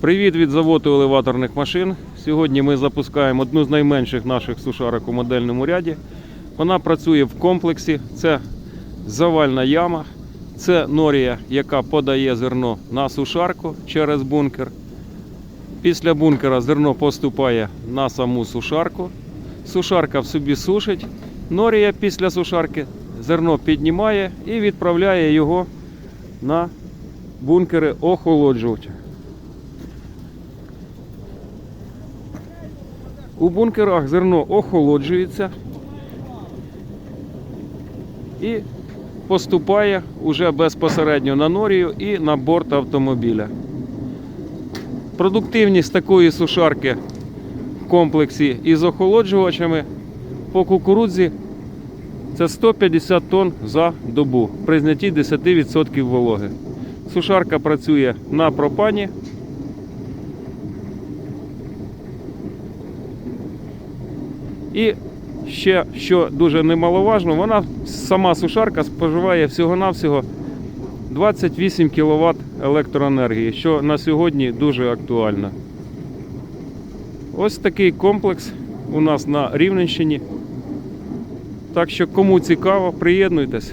Привіт від заводу елеваторних машин. Сьогодні ми запускаємо одну з найменших наших сушарок у модельному ряді. Вона працює в комплексі. Це завальна яма, це норія, яка подає зерно на сушарку через бункер. Після бункера зерно поступає на саму сушарку. Сушарка в собі сушить. Норія після сушарки зерно піднімає і відправляє його на бункери охолоджувача. У бункерах зерно охолоджується і поступає уже безпосередньо на норію і на борт автомобіля. Продуктивність такої сушарки в комплексі із охолоджувачами по кукурудзі це 150 тонн за добу при знятті 10% вологи. Сушарка працює на пропані. І ще, що дуже немаловажно, вона сама сушарка споживає всього-навсього 28 кВт електроенергії, що на сьогодні дуже актуально. Ось такий комплекс у нас на Рівненщині. Так що кому цікаво, приєднуйтесь